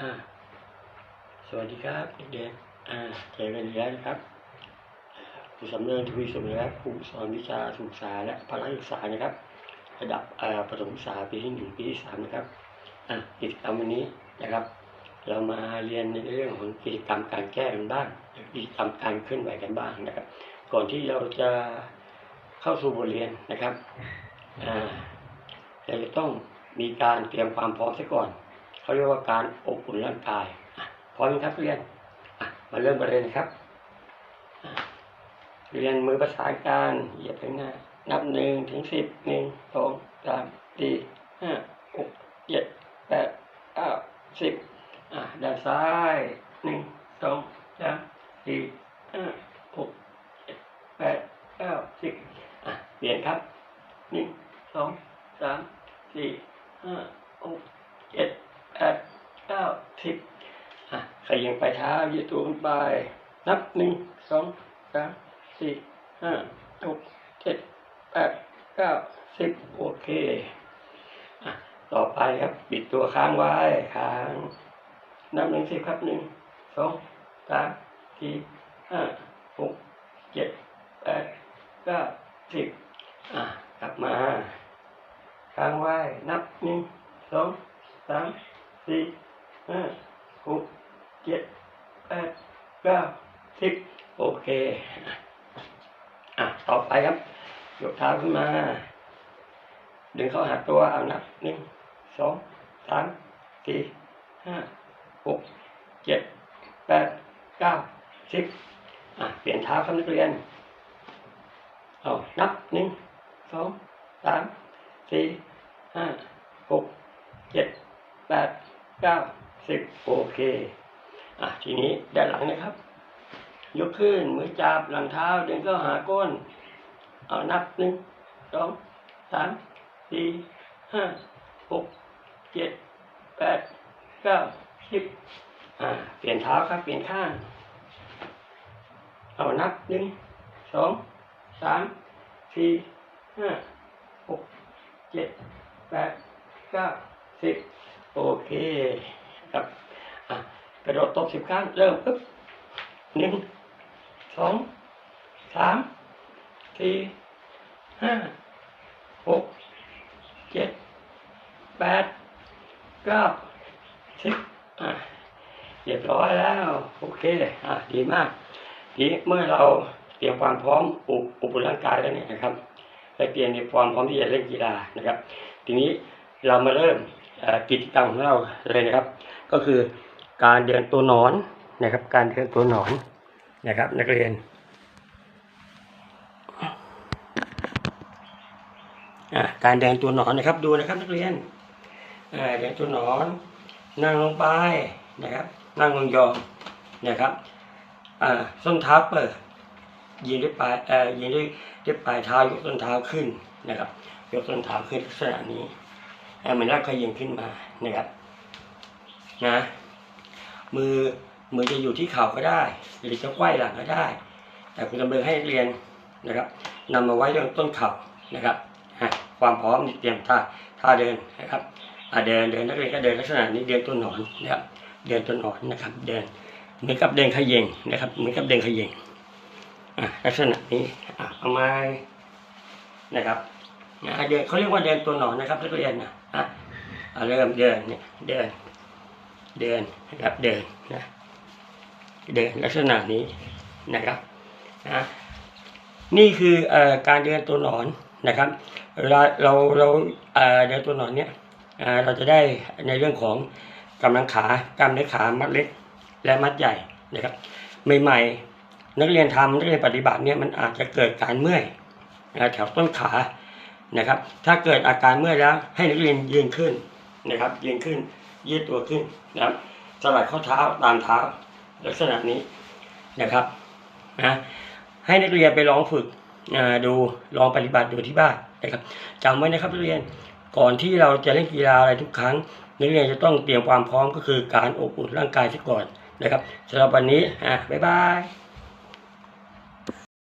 อ่า สวัสดีครับเด็กๆอ่าเจอกันอีกแล้วนะครับครูสำเนินทวีสุขนะครับครูสอนวิชาศึกษาและพละศึกษานะครับ ระดับอ่อประถมศึกษาปีที่หนึ่งปีที่สามนะครับอ่ากิจกรรมวันนี้นะครับ เรามาเรียนในเรื่องของกิจกรรมการแก้กันบ้างกิจกรรมการเคลื่อนไหวกันบ้างนะครับ ก่อนที่เราจะเข้าสู่บทเรียนนะครับอ่าเราจะต้องมีการเตรียมความพร้อมซะก่อน เขาเรียกว่าการอบอุ่นร่างกายพร้อมครับเรียนมาเริ่มกันเลยนครับ เรียนมือประสานกันเหยียบไปหน้านับหนึ่งถึงสิบหนึ่งสองสามสี่ห้าหกเจ็ดแปดเก้าสิบด้านซ้ายหนึ่งสองสามสี่ห้าหกเจ็ดแปดเก้าสิบเปลี่ยนครับหนึ่งสองสามสี่ห้าหกเจ็ด แปดเก้าสิบอะขยับไปเท้ายืดตัวขึ้นไป นับหนึ่งสองสามสี่ห้าหกเจ็ดแปดเก้าสิบโอเคอะต่อไปครับปิดตัวค้างไว้ค้าง นับหนึ่งสิบครับหนึ่งสองสามสี่ห้าหกเจ็ดแปดเก้าสิบอะกลับมาค้างไว้นับหนึ่งสองสาม สี่ห้าหกเจ็ดแปดเก้าสิบโอเค อะ ต่อไปครับ ยกเท้าขึ้นมา ดึงเข้าหาตัวเอานับหนึ่งสองสามสี่ห้าหกเจ็ดแปดเก้าสิบอะ เปลี่ยนเท้าครับนักเรียนเอานับหนึ่งสองสามสี่ห้าหกเจ็ดแปด เก้าสิบโอเค อะ ทีนี้ด้านหลังนะครับ ยกขึ้นมือจับหลังเท้าเดินเข้าหาก้น เอานับหนึ่งสองสามสี่ห้าหกเจ็ดแปดเก้าสิบอ่า เปลี่ยนเท้าครับ เปลี่ยนข้าง เอานับหนึ่งสองสามสี่ห้าหกเจ็ดแปดเก้าสิบ โอเคครับกระโดดตบสิบครั้งเริ่มปึ๊บหนึ่งสองสามสี่ห้าหกเจ็ดแปดเก้าสิบอะเรียบร้อยแล้ว โอเคอะดีมาก ทีเมื่อเราเตรียมความพร้อมอุปอุปร่างกายแล้วเนี่ยนะครับและเตรียมในความพร้อมที่จะเล่นกีฬานะครับ ทีนี้เรามาเริ่ม กิจกรรมของเราเลยนะครับ ก็คือการเดินตัวหนอนนะครับ การเดินตัวหนอนนะครับ นักเรียน การเดินตัวหนอนนะครับดูนะครับนักเรียนเดินตัวหนอนนั่งลงไปนะครับ นั่งลงยองนะครับส้นเท้าเปิดยืนด้วยปลายยืนด้วยด้วยปลายเท้ายกส้นเท้าขึ้นนะครับ ยกส้นเท้าขึ้นลักษณะนี้ ให้มันลากขยิงขึ้นมานะครับนะมือมือจะอยู่ที่เข่าก็ได้ หรือจะไขว้หลังก็ได้ แต่คุณจำเริญให้เรียนนะครับนำมาไว้ตรงต้นเข่านะครับฮะความพร้อมเตรียมท่าท่าเดินนะครับเดินเดินนักเรียนก็เดินลักษณะนี้เดินตัวหนอนนะครับเดินตัวหนอนนะครับเดินเหมือนกับเดินขยิงนะครับเหมือนกับเดินขยิงอะลักษณะนี้อะเอาไมนะครับ นะเดินเขาเรียกว่าเดินตัวหนอนนะครับนักเรียนนะอะเริ่มเดินเนี่ยเดิน เดินนะครับเดินนะเดินลักษณะนี้นะครับนะนี่คืออการเดินตัวหนอนนะครับเวลาเราเราเดินตัวหนอนเนี่ยเราจะได้ในเรื่องของกำลังขากล้ามเนื้อขามัดเล็กและมัดใหญ่นะครับใหม่ๆนักเรียนทำนักเรียนปฏิบัติเนี่ยมันอาจจะเกิดการเมื่อยแถวต้นขา นะครับ ถ้าเกิดอาการเมื่อยแล้วให้นักเรียนยืนขึ้นนะครับ ยืนขึ้นยืดตัวขึ้นนะครับสลัดข้อเท้าตามเท้า ลักษณะนี้นะครับนะให้นักเรียนไปลองฝึกดูลองปฏิบัติดูที่บ้านนะครับจำไว้นะครับนักเรียนก่อนที่เราจะเล่นกีฬาอะไรทุกครั้งนักเรียนจะต้องเตรียมความพร้อมก็คือการอบอุ่นร่างกายซะก่อนนะครับสำหรับวันนี้อะบ๊ายบาย